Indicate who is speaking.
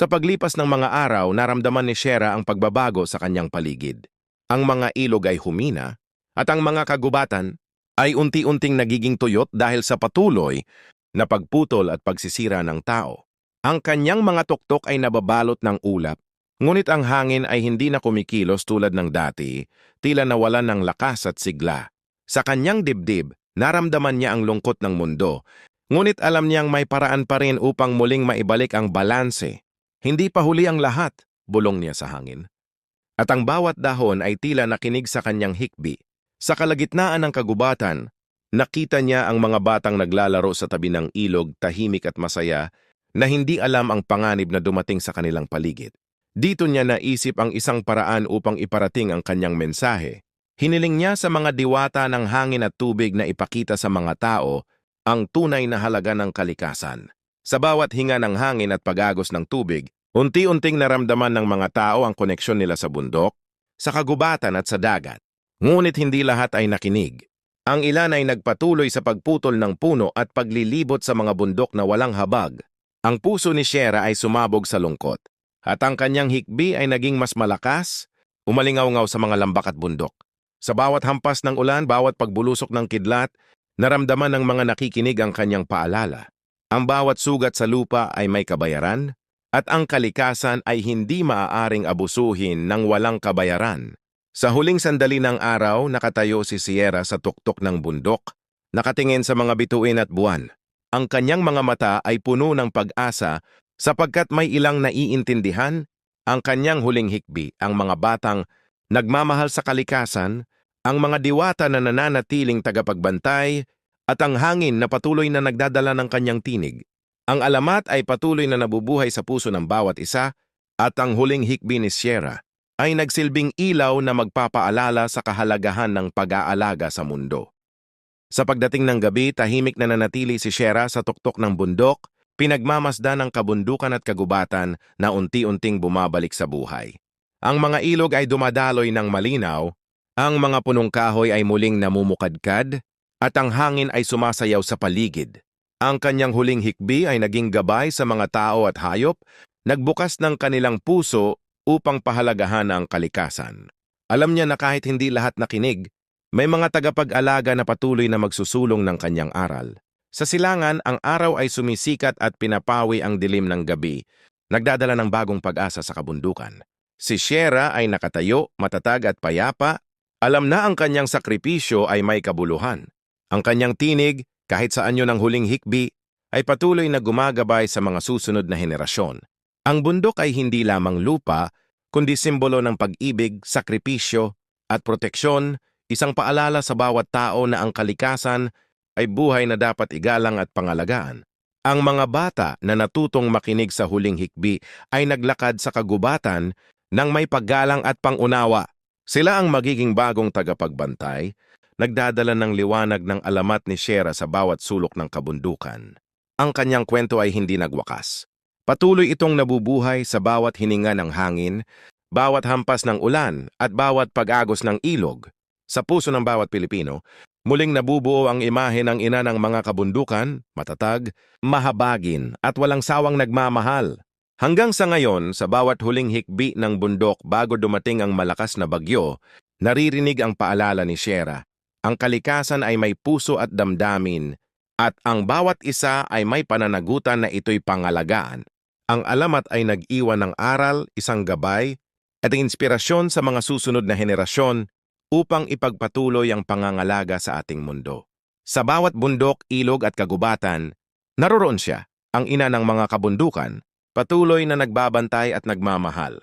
Speaker 1: Sa paglipas ng mga araw, naramdaman ni Shera ang pagbabago sa kanyang paligid. Ang mga ilog ay humina at ang mga kagubatan ay unti-unting nagiging tuyot dahil sa patuloy na pagputol at pagsisira ng tao. Ang kanyang mga tuktok ay nababalot ng ulap, ngunit ang hangin ay hindi na kumikilos tulad ng dati, tila nawalan ng lakas at sigla. Sa kanyang dibdib, naramdaman niya ang lungkot ng mundo, ngunit alam niyang may paraan pa rin upang muling maibalik ang balanse. Hindi pa huli ang lahat, bulong niya sa hangin. At ang bawat dahon ay tila nakinig sa kanyang hikbi. Sa kalagitnaan ng kagubatan, nakita niya ang mga batang naglalaro sa tabi ng ilog, tahimik at masaya, na hindi alam ang panganib na dumating sa kanilang paligid. Dito niya naisip ang isang paraan upang iparating ang kanyang mensahe. Hiniling niya sa mga diwata ng hangin at tubig na ipakita sa mga tao ang tunay na halaga ng kalikasan. Sa bawat hinga ng hangin at pagagos ng tubig, unti-unting naramdaman ng mga tao ang koneksyon nila sa bundok, sa kagubatan at sa dagat. Ngunit hindi lahat ay nakinig. Ang ilan ay nagpatuloy sa pagputol ng puno at paglilibot sa mga bundok na walang habag. Ang puso ni Shera ay sumabog sa lungkot, at ang kanyang hikbi ay naging mas malakas, umalingaw-ngaw sa mga lambak at bundok. Sa bawat hampas ng ulan, bawat pagbulusok ng kidlat, naramdaman ng mga nakikinig ang kanyang paalala. Ang bawat sugat sa lupa ay may kabayaran, at ang kalikasan ay hindi maaaring abusuhin ng walang kabayaran. Sa huling sandali ng araw, nakatayo si Sierra sa tuktok ng bundok, nakatingin sa mga bituin at buwan. Ang kanyang mga mata ay puno ng pag-asa sapagkat may ilang naiintindihan ang kanyang huling hikbi, ang mga batang nagmamahal sa kalikasan, ang mga diwata na nananatiling tagapagbantay, at ang hangin na patuloy na nagdadala ng kanyang tinig. Ang alamat ay patuloy na nabubuhay sa puso ng bawat isa at ang huling hikbi ni Sierra ay nagsilbing ilaw na magpapaalala sa kahalagahan ng pag-aalaga sa mundo. Sa pagdating ng gabi, tahimik na nanatili si Sierra sa tuktok ng bundok, pinagmamasda ng kabundukan at kagubatan na unti-unting bumabalik sa buhay. Ang mga ilog ay dumadaloy ng malinaw, ang mga punong kahoy ay muling namumukadkad, at ang hangin ay sumasayaw sa paligid. Ang kanyang huling hikbi ay naging gabay sa mga tao at hayop, nagbukas ng kanilang puso upang pahalagahan ang kalikasan. Alam niya na kahit hindi lahat nakinig, may mga tagapag-alaga na patuloy na magsusulong ng kanyang aral. Sa silangan, ang araw ay sumisikat at pinapawi ang dilim ng gabi, nagdadala ng bagong pag-asa sa kabundukan. Si Shera ay nakatayo, matatag at payapa, alam na ang kanyang sakripisyo ay may kabuluhan. Ang kanyang tinig, kahit sa anyo ng huling hikbi, ay patuloy na gumagabay sa mga susunod na henerasyon. Ang bundok ay hindi lamang lupa, kundi simbolo ng pag-ibig, sakripisyo, at proteksyon, isang paalala sa bawat tao na ang kalikasan ay buhay na dapat igalang at pangalagaan. Ang mga bata na natutong makinig sa huling hikbi ay naglakad sa kagubatan ng may paggalang at pangunawa. Sila ang magiging bagong tagapagbantay, nagdadala ng liwanag ng alamat ni Shera sa bawat sulok ng kabundukan. Ang kanyang kwento ay hindi nagwakas. Patuloy itong nabubuhay sa bawat hininga ng hangin, bawat hampas ng ulan at bawat pag-agos ng ilog. Sa puso ng bawat Pilipino, muling nabubuo ang imahe ng ina ng mga kabundukan, matatag, mahabagin at walang sawang nagmamahal. Hanggang sa ngayon, sa bawat huling hikbi ng bundok bago dumating ang malakas na bagyo, naririnig ang paalala ni Shera ang kalikasan ay may puso at damdamin, at ang bawat isa ay may pananagutan na ito'y pangalagaan. Ang alamat ay nag-iwan ng aral, isang gabay, at inspirasyon sa mga susunod na henerasyon upang ipagpatuloy ang pangangalaga sa ating mundo. Sa bawat bundok, ilog at kagubatan, naroroon siya, ang ina ng mga kabundukan, patuloy na nagbabantay at nagmamahal.